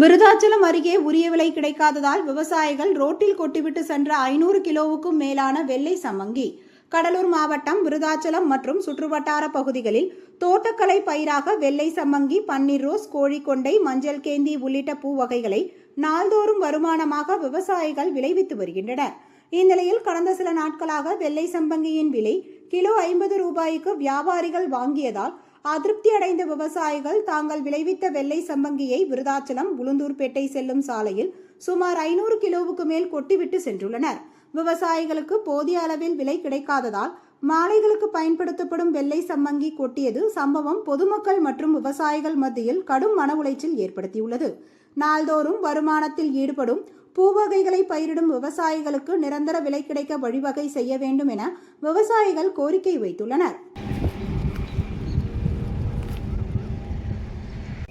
விருதாச்சலம் அருகே உரிய விலை கிடைக்காததால் விவசாயிகள் ரோட்டில் கொட்டிவிட்டு சென்ற ஐநூறு கிலோவுக்கும் மேலான வெள்ளை சம்மங்கி கடலூர் மாவட்டம் விருதாச்சலம் மற்றும் சுற்றுவட்டார பகுதிகளில் தோட்டக்கலை பயிராக வெள்ளை சம்மங்கி பன்னீர் ரோஸ் கோழிக்கொண்டை மஞ்சள் கேந்தி உள்ளிட்ட பூ வகைகளை நாள்தோறும் வருமானமாக விவசாயிகள் விளைவித்து வருகின்றனர். இந்நிலையில் கடந்த சில நாட்களாக வெள்ளை சம்பங்கியின் விலை கிலோ ஐம்பது ரூபாய்க்கு வியாபாரிகள் வாங்கியதால் அதிருப்தி அடைந்த விவசாயிகள் தாங்கள் விளைவித்த வெள்ளை சம்பங்கியை விருதாச்சலம் உளுந்தூர்பேட்டை செல்லும் சாலையில் சுமார் ஐநூறு கிலோவுக்கு மேல் கொட்டிவிட்டு சென்றுள்ளனர். விவசாயிகளுக்கு போதிய அளவில் விலை கிடைக்காததால் மாலைகளுக்கு பயன்படுத்தப்படும் வெள்ளை சம்மங்கி கொட்டியது சம்பவம் பொதுமக்கள் மற்றும் விவசாயிகள் மத்தியில் கடும் மன உளைச்சல் ஏற்படுத்தியுள்ளது. நாள்தோறும் வருமானத்தில் ஈடுபடும் பூவகைகளை பயிரிடும் விவசாயிகளுக்கு நிரந்தர விலை கிடைக்க வழிவகை செய்ய வேண்டும் என விவசாயிகள் கோரிக்கை வைத்துள்ளனர்.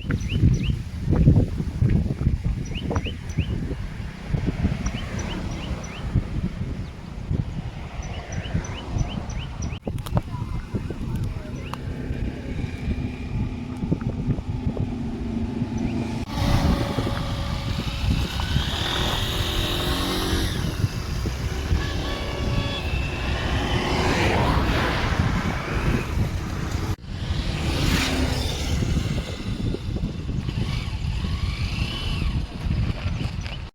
Thank you.